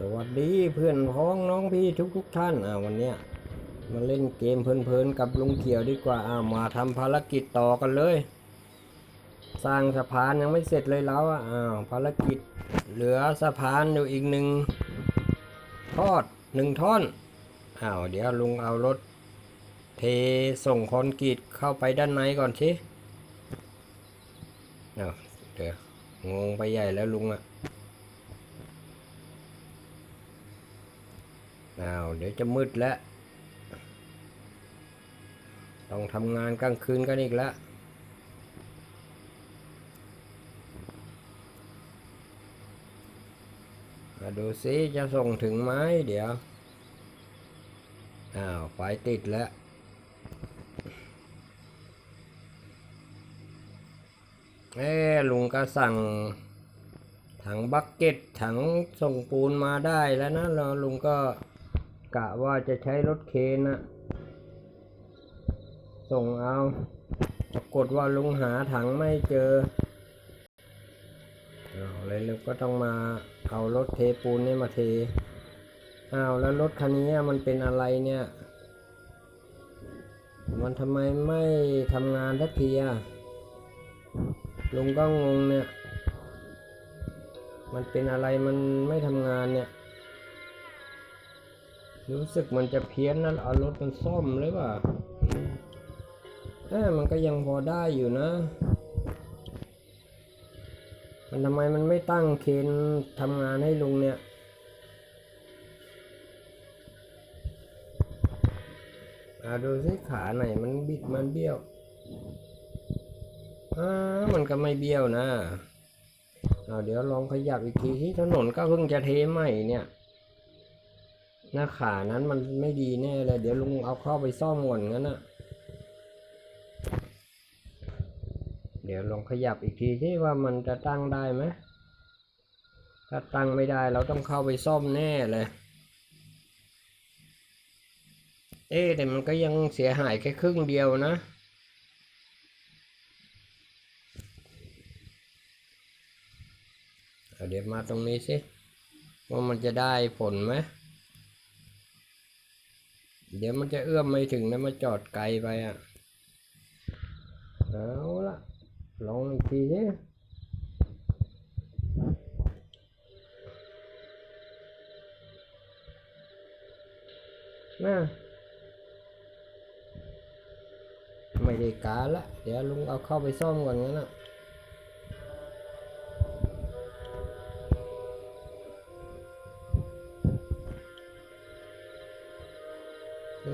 สวัสดีเพื่อนพ้องน้องพี่ทุกทุกท่านอ่าวันเนี้ยมาเล่นเกมเพลินๆกับลุงเขียวดีกว่าอ่ามาทำภารกิจต่อกันเลย สร้างสะพานยังไม่เสร็จเลยแล้วอะอ้าวภารกิจเหลือสะพานอยู่อีกหนึ่งทอดหนึ่งท่อนอ้าวเดี๋ยวลุงเอารถ เทส่งคอนกรีตเข้าไปด้านในก่อนสิอ้าวเดี๋ยวงงไปใหญ่แล้วลุงอะ อ้าวเดี๋ยวจะมืดแล้ว ต้องทำงานกลางคืนกันอีกแล้วมาดูซิจะส่งถึงไหมเดี๋ยว อ้าวไฟติดแล้วเอ้ลุงก็สั่ง ถังบักเก็ตถังส่งปูนมาได้แล้วนะแล้วลุงก็ กะว่าจะใช้รถเคนนะส่งเอาปรากฏว่าลุงหาถังไม่เจอเอาเลยลุงก็ต้องมาเอารถเทปูนนี่มาเทอ้าวแล้วรถคันนี้มันเป็นอะไรเนี่ย มันทำไมไม่ทำงานสักทีอะลุงก็งงเนี่ย มันเป็นอะไรมันไม่ทำงานเนี่ย รู้สึกมันจะเพี้ยนนะเอารถมันซ่อมหรือเปล่าเอ้มันก็ยังพอได้อยู่นะ มันทำไมมันไม่ตั้งเคนทำงานให้ลุงเนี่ย อ่าดูสิขาไหนมันบิดมันเบี้ยวอ่ามันก็ไม่เบี้ยวนะเอาเดี๋ยวลองขยับอีกทีที่ถนนก็เพิ่งจะเทใหม่เนี่ย หน้าขานั้นมันไม่ดีแน่เลยเดี๋ยวลุงเอาเข้าไปซ่อมก่อนงั้นนะเดี๋ยวลองขยับอีกทีที่ว่ามันจะตั้งได้ไหมถ้าตั้งไม่ได้เราต้องเข้าไปซ่อมแน่เลย เอ๊แต่มันก็ยังเสียหายแค่ครึ่งเดียวนะเเดี๋ยวมาตรงนี้สิว่ามันจะได้ผลไหม เดี๋ยวมันจะเอื้อมไม่ถึงนะมาจอดไกลไปอะ เอาละลองอีกทีสินะไม่ได้การละ เดี๋ยวลุงเอาเข้าไปซ่อมก่อนงั้นนะ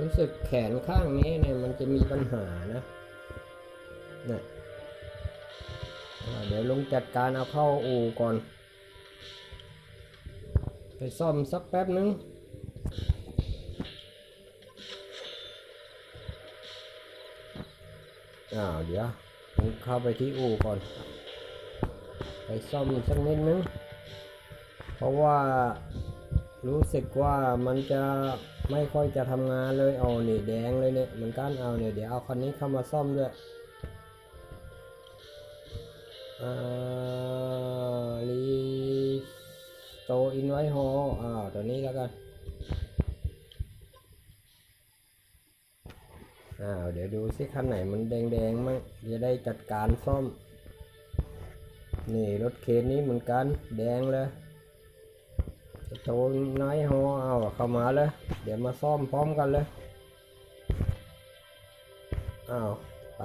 รู้สึกแขนข้างนี้เนี่ยมันจะมีปัญหานะเนี่ยอ่าเดี๋ยวลุงจัดการเอาเข้าอู่ก่อน ไปซ่อมสักแป๊บนึงอ้าวเดี๋ยวลุงเข้าไปที่อู่ก่อน ไปซ่อมสักนิดนึง เพราะว่ารู้สึกว่ามันจะ ไม่ค่อยจะทำงานเลยเอานี่แดงเลยเนี่ยเหมือนกันเอาเนี่ยเดี๋ยวเอาคันนี้เข้ามาซ่อมด้วยอ่ารีโตอินไวฮออ้าวตัวนี้แล้วกันอ้าวเดี๋ยวดูสิคันไหนมันแดงๆมั่งจะได้จัดการซ่อม นี่รถเคนนี้เหมือนกัน แดงเลย โตน้อยฮอเอาเข้ามาเลย เดี๋ยวมาซ่อมพร้อมกันเลยอ้าวไป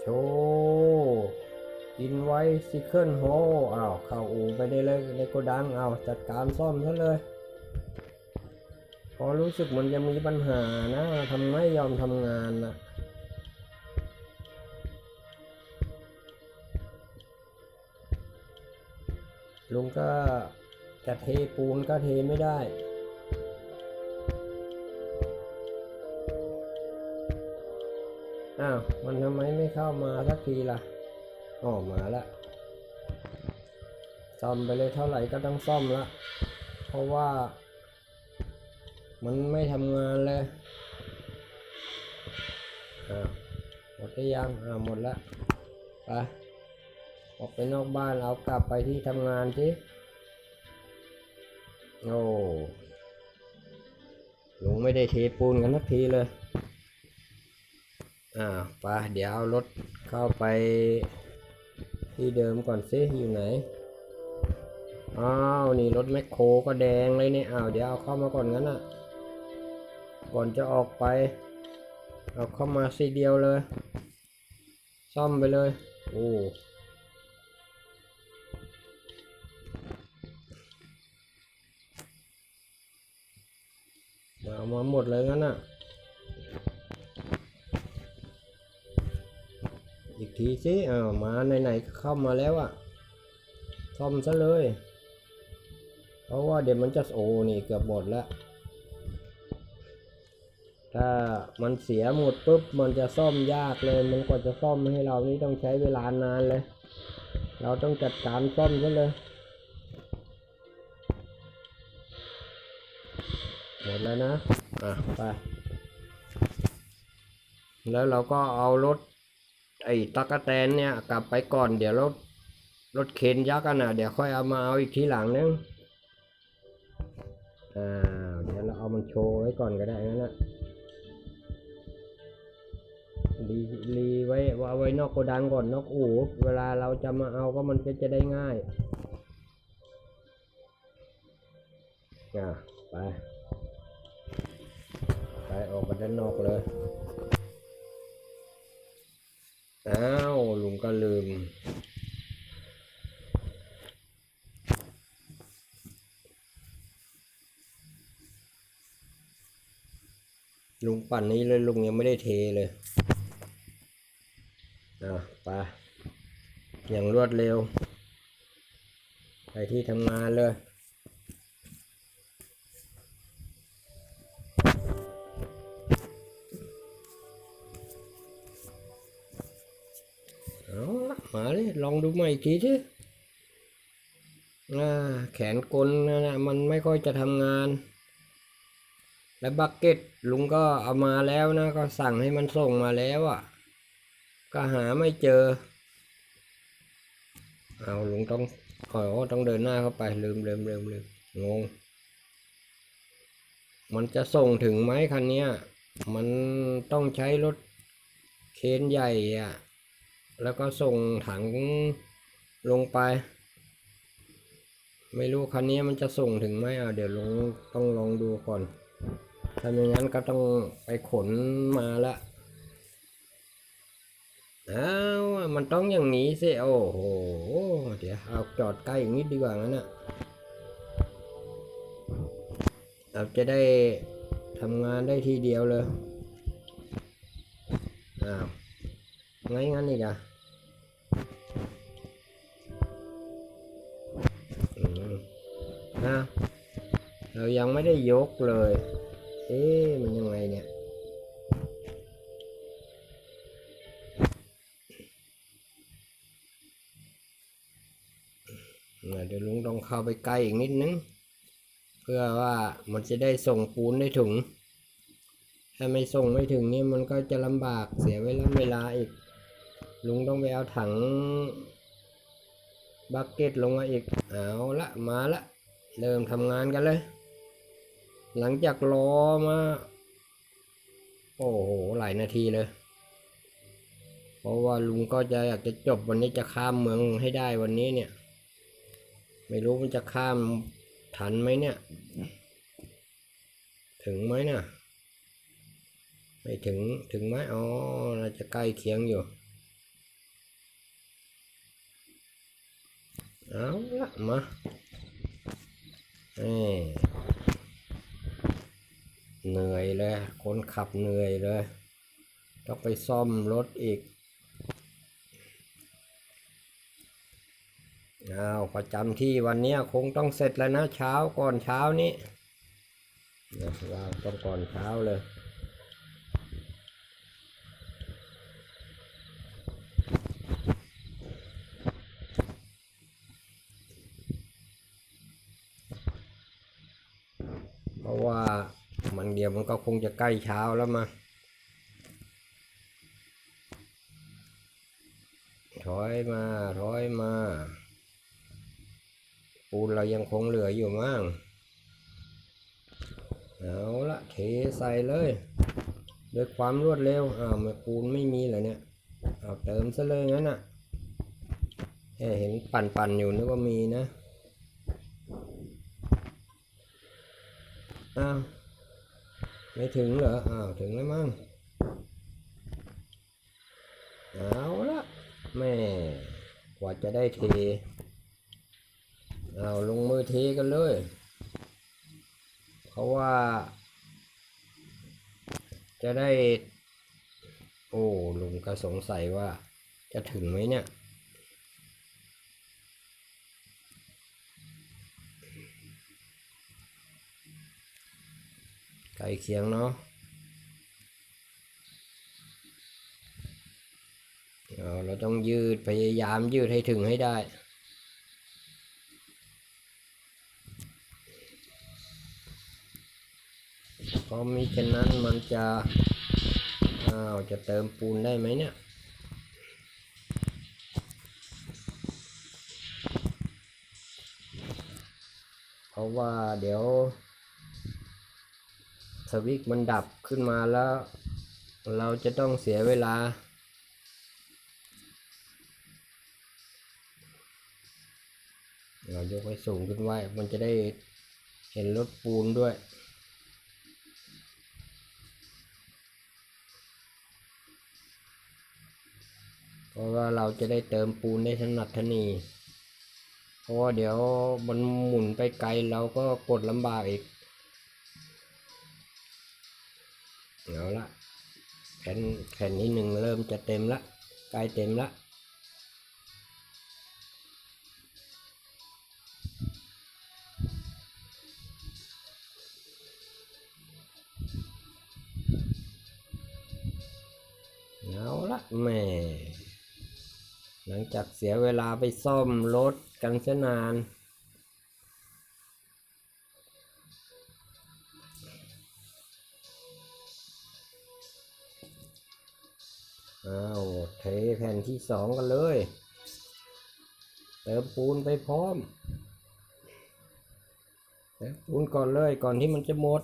โชว์อินไว้ซิเคิลโฮอ้าวเข้าอู่ไปได้เลยในโกดังเอาจัดการซ่อมซะเลยพอรู้สึกมันจะมีปัญหานะทำไม่ยอมทำงานนะลุงก็ จะเทปูนก็เทไม่ได้ อ้าว มันทำไมไม่เข้ามาสักทีล่ะอ๋อมาละซ่อมไปเลยเท่าไหร่ก็ต้องซ่อมละ เพราะว่า มันไม่ทำงานเลยอ้าวหมดได้ยังอ้าวหมดละไปออกไปนอกบ้านเอากลับไปที่ทำงานสิ โอ้ลุงไม่ได้เทปูนกันสักทีเลย อ่าไปเดี๋ยวเอารถเข้าไปที่เดิมก่อนสิอยู่ไหน อ้าว นี่รถแมคโครก็แดงเลยเนี่ยอ้าวเดี๋ยวเอาเข้ามาก่อนงั้นอะ ก่อนจะออกไป เอาเข้ามาสีเดียวเลย ซ่อมไปเลย โอ้ ทีสิอ้าวมาไหนๆเข้ามาแล้วอะซ่อมซะเลย เพราะว่าเดี๋ยวมันจะโอนี่เกือบหมดแล้วถ้ามันเสียหมดปุ๊บมันจะซ่อมยากเลย มันกว่าจะซ่อมให้เรานี่ต้องใช้เวลานานเลย เราต้องจัดการซ่อมซะเลยหมดแล้วนะ อะไป แล้วเราก็เอารถ ไอ้ตั๊กแตนเนี่ยกลับไปก่อนเดี๋ยวรถรถเข็นยักษ์กันนะเดี๋ยวค่อยเอามาเอาอีกทีหลังนึงอ่าเดี๋ยวเราเอามันโชว์ไว้ก่อนก็ได้งั้นนะรีรีไว้ว่าเอาไว้นอกโกดังก่อนนอกอู่เวลาเราจะมาเอาก็มันก็จะได้ง่ายอะไปไปออกมาด้านนอกเลย อ้าวลุงก็ลืม ลุงปั่นนี้เลยลุงยังไม่ได้เทเลยอะไปอย่างรวดเร็ว ไปที่ทำงานเลย อีกทีสิอ่แขนกลนะมันไม่ค่อยจะทำงาน และบักเก็ตลุงก็เอามาแล้วนะ ก็สั่งให้มันส่งมาแล้วอะ ก็หาไม่เจอ เอาลุงต้องขอต้องเดินหน้าเข้าไปลืมลืมลืมลืมงง มันจะส่งถึงไหมคันนี้มันต้องใช้รถเคนใหญ่อะ แล้วก็ส่งถัง ลงไป ไม่รู้คันนี้มันจะส่งถึงไหมอะเดี๋ยวลองต้องลองดูก่อนถ้าไม่งั้นก็ต้องไปขนมาละอ้าวมันต้องอย่างนี้สิโอ้โหเดี๋ยวเอาจอดใกล้อีกนิดดีกว่างั้นอะเราจะได้ทำงานได้ทีเดียวเลยอ้าวไงงั้นอีกอะ นะ เรายังไม่ได้ยกเลย เอ๊ะมันยังไงเนี่ย เดี๋ยวลุงต้องเข้าไปใกล้อีกนิดนึง เพื่อว่ามันจะได้ส่งปูนได้ถึง ถ้าไม่ส่งไม่ถึงนี่มันก็จะลำบากเสียเวลาเวลาอีก ลุงต้องไปเอาถังบักเก็ตลงมาอีก เอาละ มาละ เริ่มทำงานกันเลย หลังจากรอมา โอ้โห หลายนาทีเลย เพราะว่าลุงก็จะอยากจะจบวันนี้จะข้ามเมืองให้ได้วันนี้เนี่ย ไม่รู้มันจะข้ามทันไหมเนี่ย ถึงไหมเนี่ยไม่ถึงถึงไหมอ๋อเราจะใกล้เคียงอยู่ เอาละมา นี่เหนื่อยเลยคนขับเหนื่อยเลยต้องไปซ่อมรถอีกเอาประจำที่วันนี้คงต้องเสร็จแล้วนะเช้าก่อนเช้านี้ว่าต้องก่อนเช้าเลย เพราะว่า มันก็คงจะใกล้เช้าแล้วมาถอยมาถอยมาปูนเรายังคงเหลืออยู่มั่งเอาละเทใส่เลย ด้วยความรวดเร็วอ้าวม่ปูนไม่มีเหรอเนี่ยเอาเติมซะเลยงั้นน่ะแค่เห็นปั่นๆอยู่นึกว่ามีนะอ้าว ไม่ถึงเหรอ อ้าว ถึงแล้วมั้ง เอาละแม่กว่าจะได้เท เอาลงมือเทกันเลย เพราะว่า จะได้ โอ้ลุงก็สงสัยว่าจะถึงไหมเนี่ย ล้เคียงเนาะเราต้องยืดพยายามยืดให้ถึงให้ได้ เพราะมิฉะนั้นมันจะ อ้าว จะเติมปูนได้ไหมเนี่ยเพราะว่าเดี๋ยว วิตช์มันดับขึ้นมาแล้ว เราจะต้องเสียเวลา เรายกให้สูงขึ้นไว้ มันจะได้เห็นรถปูนด้วยเพราะว่าเราจะได้เติมปูนได้ถนัดถนีเพราะว่าเดี๋ยวมันหมุนไปไกลเราก็กดลำบากอีก เอาละแผ่นแผ่นที่หนึ่งเริ่มจะเต็มละใกล้เต็มละเอาละแม่หลังจากเสียเวลาไปซ่อมรถกันเสนาน ที่สองกันเลย เติมปูนไปพร้อมเติมปูนก่อนเลยก่อนที่มันจะหมด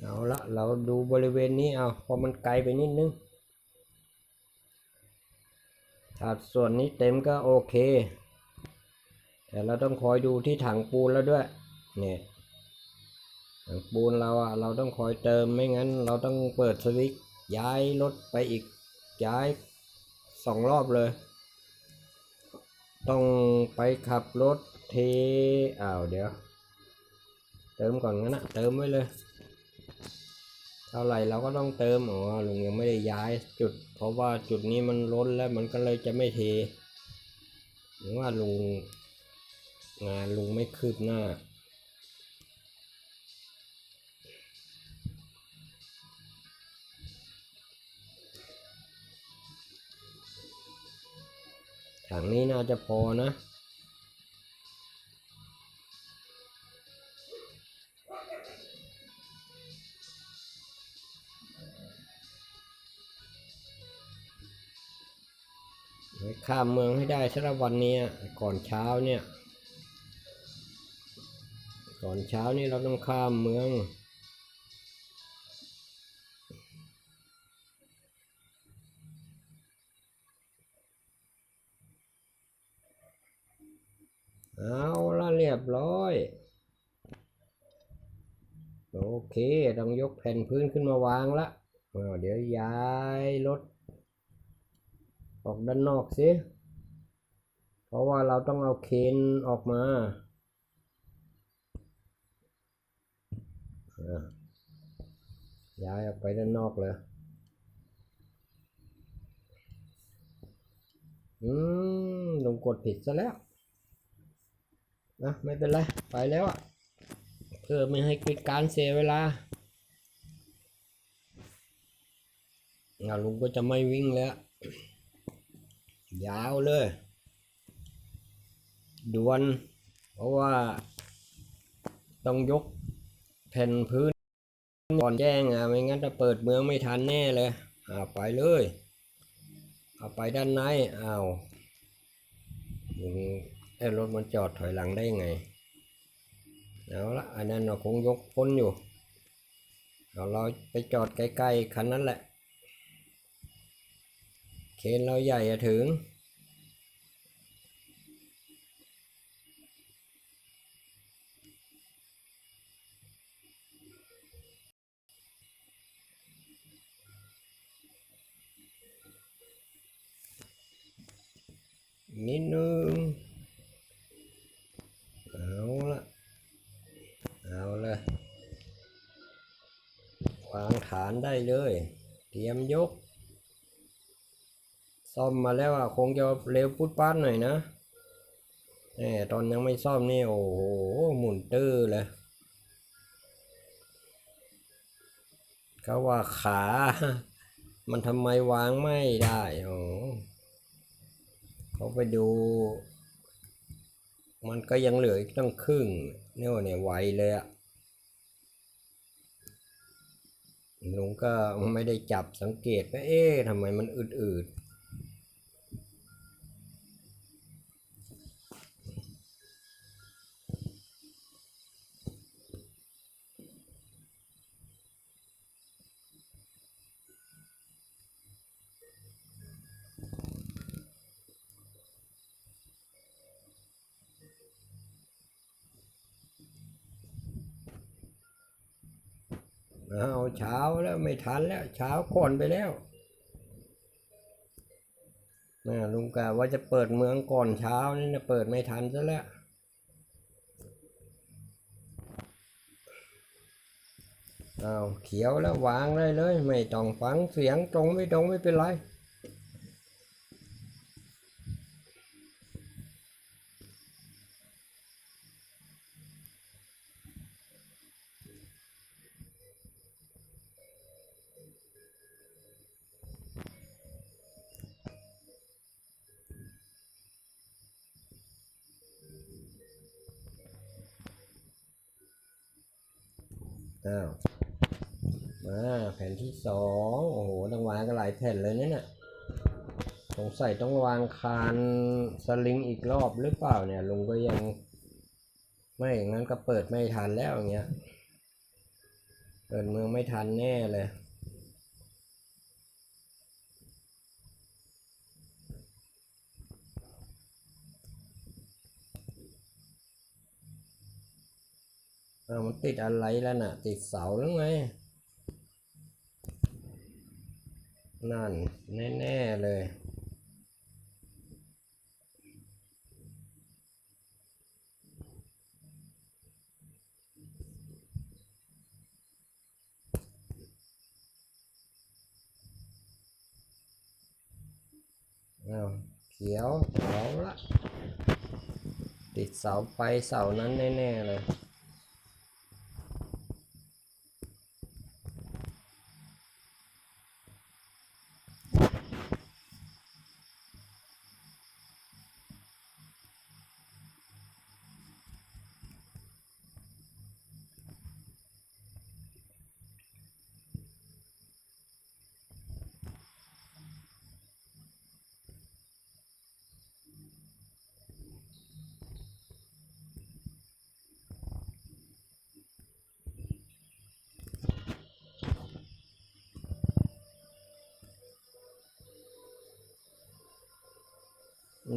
เอาละเราดูบริเวณนี้เอาพอมันไกลไปนิดนึงถ้าส่วนนี้เต็มก็โอเค แต่เราต้องคอยดูที่ถังปูนแล้วด้วยเนี่ยถังปูนเราอะเราต้องคอยเติมไม่งั้น เราต้องเปิดสวิตช์ย้ายรถไปอีกย้ายสองรอบเลย ต้องไปขับรถเทอ้าวเดี๋ยว เติมก่อนงั้นนะเติมไว้เลยเท่าไหร่เราก็ต้องเติมอ๋อลุงยังไม่ได้ย้ายจุด เพราะว่าจุดนี้มันล้นแล้วมันก็เลยจะไม่เทหรือว่าลุง งานลุงไม่คืบหน้า ถังนี้น่าจะพอนะไปข้ามเมืองให้ได้สำหรับวันนี้ก่อนเช้าเนี่ย ก่อนเช้านี่เราต้องข้ามเมือง เอาละเรียบร้อย โอเค ต้องยกแผ่นพื้นขึ้นมาวางละอ้าเดี๋ยวย้ายรถ ออกด้านนอกสิ เพราะว่าเราต้องเอาเคนออกมาอะ ย้ายออกไปด้านนอกเลยอืมลงกดผิดซะแล้ว นะ ไม่เป็นไร ไปแล้วอะเพื่อไม่ให้เป็นการเสียเวลาอะลุงก็จะไม่วิ่งแล้ว ยาวเลยด่วน เพราะว่าต้องยก แผ่นพื้นก่อนแจ้งอะไม่งั้นจะเปิดเมืองไม่ทันแน่เลยอ่าไปเลยเอาไปด้านในอ้าวยิงไอ้รถมันจอดถอยหลังได้ยังไงเอาละอันนั้นเราคงยกพ้นอยู่เอาเราไปจอดใกล้ๆคันนั้นแหละ เคนเราใหญ่อะถึง นิดนึงเอาละเอาลยวางฐานได้เลย เตรียมยก ซ่อมมาแล้วอะคงจะเร็วพุดป้านหน่อยนะแหมตอนยังไม่ซ่อมนี่โอ้โหหมุนตื้อเลยเขาว่าขา มันทำไมวางไม่ได้ โอ๋อ เขาไปดู มันก็ยังเหลืออีกตั้งครึ่งเนี่ยเนี่ยไวเลยอะลุงก็ไม่ได้จับสังเกตว่าเอ๊ะทำไมมันอืดๆ เอาเช้าแล้วไม่ทันแล้ว เช้าก่อนไปแล้วนะลุงกะว่าจะเปิดเมืองก่อนเช้านี่นะเปิดไม่ทันซะแล้วเอาเขียวแล้ววางได้เลย ไม่ต้องฟังเสียงตรงไม่ตรงไม่เป็นไร อ้าวมาแผ่นที่สองโอ้โหต้องวางกันหลายแผ่นเลยเนี่ยน่ะสงสัยต้องวางคานสลิงอีกรอบหรือเปล่าเนี่ย ลุงก็ยัง ไม่อย่างนั้นก็เปิดไม่ทันแล้วอย่างเงี้ย เปิดเมืองไม่ทันแน่เลย อ้าวมันติดอะไรแล้วน่ะ ติดเสาแล้วไง นั่น แน่ ๆ เลย อ้าวเขียวเอาละ ติดเสาไปเสานั้นแน่ ๆ เลย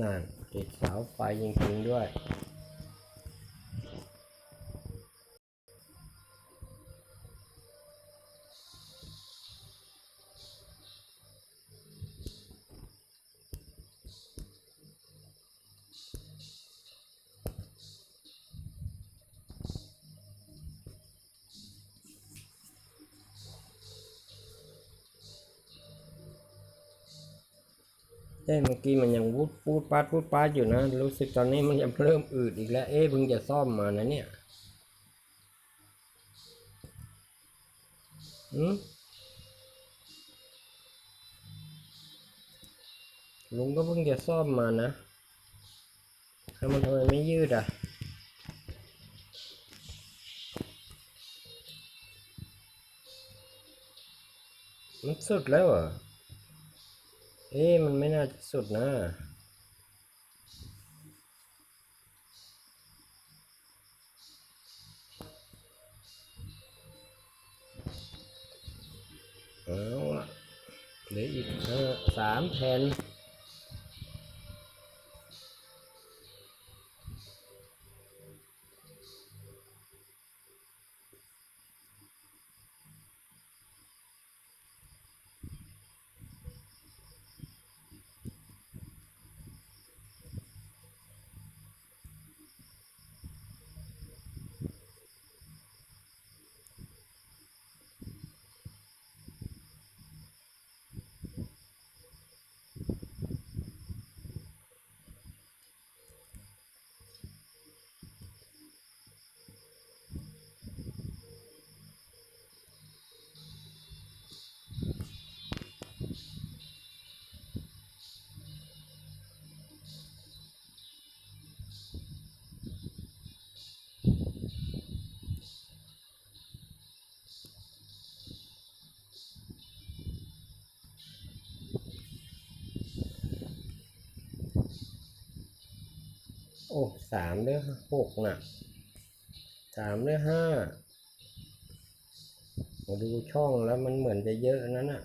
นั่นติดเสาไฟจริงๆด้วย เอ้เมื่อกี้มันยังวูดปูดปาดปูดปาดอยู่นะ รู้สึกตอนนี้มันจะเริ่มอืดอีกแล้ว เอ๊ะเพิ่งจะซ่อมมานะเนี่ยอืมลุงก็เพิ่งจะซ่อมมานะทำไมทำไมไม่ยืดอะ มันสุดแล้วเหรอเอ๊ะมันไม่น่าจะสุดนะเอาละเหลืออีกสามแผ่น อ้สามหรือหกนะสามหรือห้ามาดูช่องแล้วมันเหมือนจะเยอะนั้นน่ะ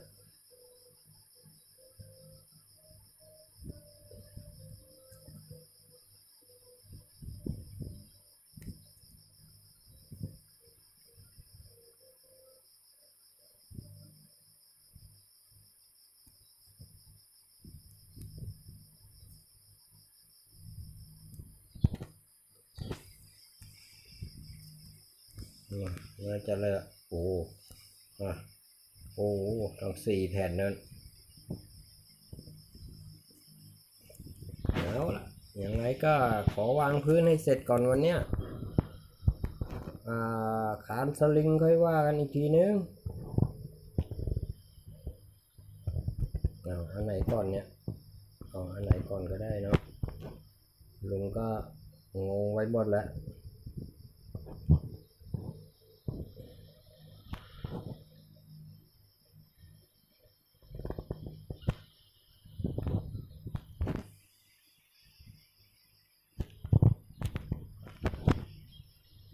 อืมน่าจะเลย โอ้อะโอ้ทั้งสี่แผ่นนั้นเอาล่ะยังไงก็ขอวางพื้นให้เสร็จก่อนวันเนี้ยอาขานสลิงค่อยว่ากันอีกทีนึงเอาอันไหนก่อนเนี่ยเอาอันไหนก่อนก็ได้เนาะลุงก็งงไว้หมดแล้ว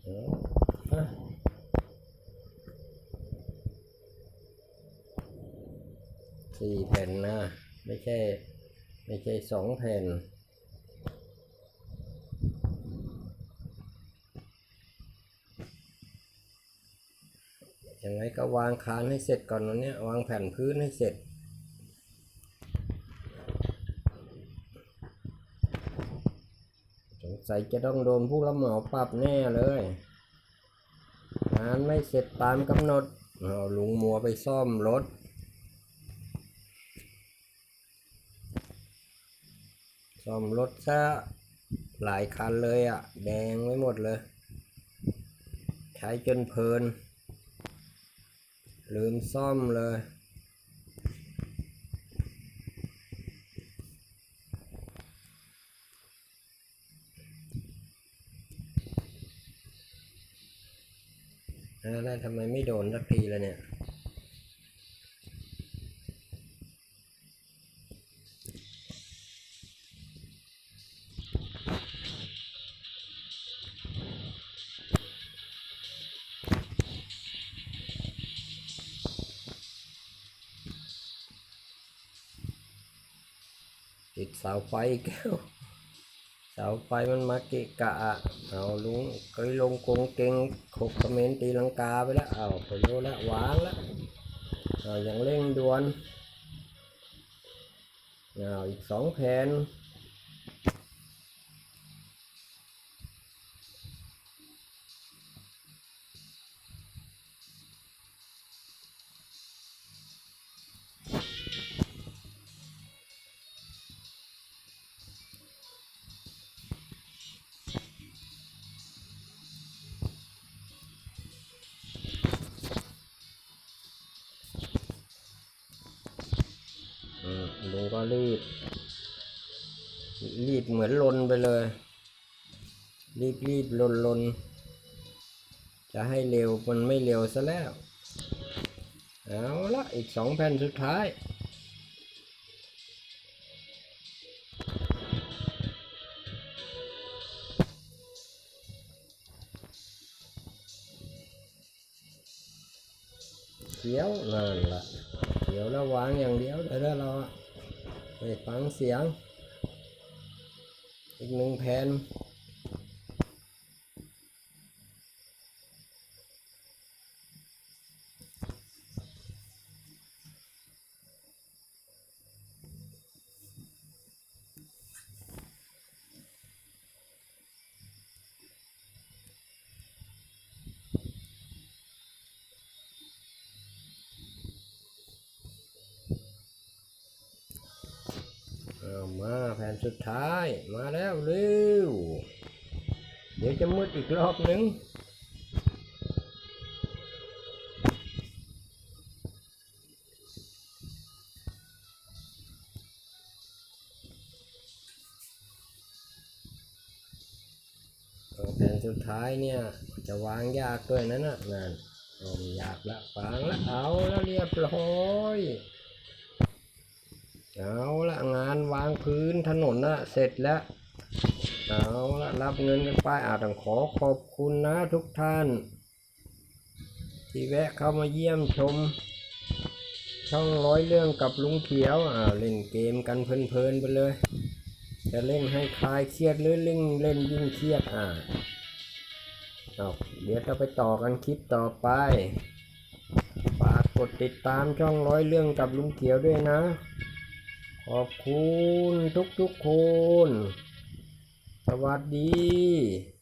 เอาอะ สี่แผ่นนะ ไม่ใช่ ไม่ใช่สองแผ่น ยังไงก็วางคานให้เสร็จก่อนวันนี้วางแผ่นพื้นให้เสร็จสงสัยจะต้องโดนผู้รับเหมาปรับแน่เลยงานไม่เสร็จตามกำหนดเอาลุงมัวไปซ่อมรถ ซ่อมรถซะหลายคันเลยอะ่ะ แดงไว้หมดเลย ใช้จนเพลิน ลืมซ่อมเลยแล้วทำไมไม่โดนสักทีละเนี่ยาไฟแก้วเสาไฟมันมาเกะกะเอาลุงเคยลงกงเก่งขบคอมรตีลังกาไปแล้วเอาไปรู้แล้ววางแล้วเอาอย่างเร่งด่วนเอาอีกสองแผ่น ดเหมือนลนไปเลย รีบรีบลนลนจะให้เร็วมันไม่เร็วซะแล้ว เอาละอีกสองแผ่นสุดท้าย เขียวเลยละเขียวแล้ววางอย่างเดียวเดี๋ยวเราไปฟังเสียง อีกหนึ่งแผ่นเอามาแผ่นสุดท้ายมาแล้ว จะมืดอีกรอบนึงเอาแผ่นสุดท้ายเนี่ยจะวางยากด้วยนั่นน่ะนั่นอยากละวางละเอาแล้วเรียบร้อยเอาละงานวางพื้นถนนนะเสร็จแล้ว เอาละรับเงินกันไปอาต้องขอขอบคุณนะทุกท่าน ที่แวะเข้ามาเยี่ยมชม ช่องร้อยเรื่องกับลุงเขียวอ่าเล่นเกมกันเพลินๆไปเลย จะเล่นให้คลายเครียดหรือเล่นเล่นยิ่งเครียดอ่าเอาเดี๋ยวจะไปต่อกันคลิปต่อไปฝากกดติดตามช่องร้อยเรื่องกับลุงเขียวด้วยนะ ขอบคุณทุกๆคน สวัสดี